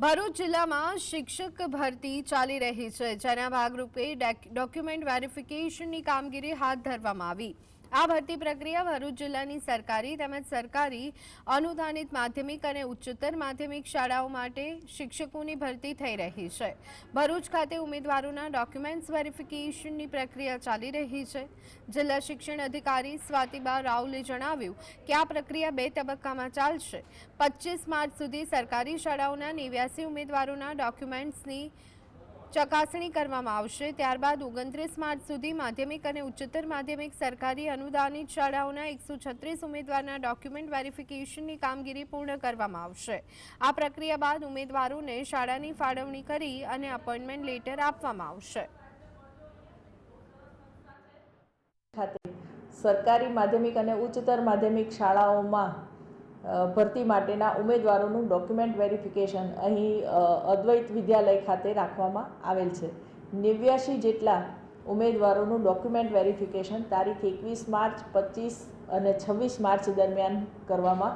ભરૂચ જિલ્લામાં શિક્ષક ભરતી ચાલી રહી છે, જેના ભાગરૂપે ડેક- ડોક્યુમેન્ટ વેરિફિકેશનની કામગીરી હાથ ધરવામાં આવી. આ ભરતી પ્રક્રિયા ભરૂચ જિલ્લાની સરકારી તેમજ સરકારી અનુદાનિત માધ્યમિક અને ઉચ્ચતર માધ્યમિક શાળાઓ માટે શિક્ષકોની ભરતી થઈ રહી છે. ભરૂચ ખાતે ઉમેદવારોના ડોક્યુમેન્ટ્સ વેરિફિકેશનની પ્રક્રિયા ચાલી રહી છે. જિલ્લા શિક્ષણ અધિકારી સ્વાતિબા રાઉલે જણાવ્યું કે આ પ્રક્રિયા બે તબક્કામાં ચાલશે. પચીસ માર્ચ સુધી સરકારી શાળાઓના નેવ્યાસી ઉમેદવારોના ડોક્યુમેન્ટ્સની ચકાસણી કરવામાં આવશે. ત્યારબાદ ઓગણત્રીસ માર્ચ સુધી માધ્યમિક અને ઉચ્ચતર માધ્યમિક સરકારી અનુદાનિત શાળાઓના એકસો છત્રીસ ઉમેદવારના ડોક્યુમેન્ટ વેરિફિકેશનની કામગીરી પૂર્ણ કરવામાં આવશે. આ પ્રક્રિયા બાદ ઉમેદવારોને શાળાની ફાળવણી કરી અને અપોઇન્ટમેન્ટ લેટર આપવામાં આવશે. સરકારી માધ્યમિક અને ઉચ્ચતર માધ્યમિક શાળાઓમાં ભરતી માટેના ઉમેદવારોનું ડોક્યુમેન્ટ વેરિફિકેશન અહીં અદ્વૈત વિદ્યાલય ખાતે રાખવામાં આવેલ છે. નેવ્યાસી જેટલા ઉમેદવારોનું ડોક્યુમેન્ટ વેરિફિકેશન તારીખ એકવીસ માર્ચ, પચીસ અને છવ્વીસ માર્ચ દરમિયાન કરવામાં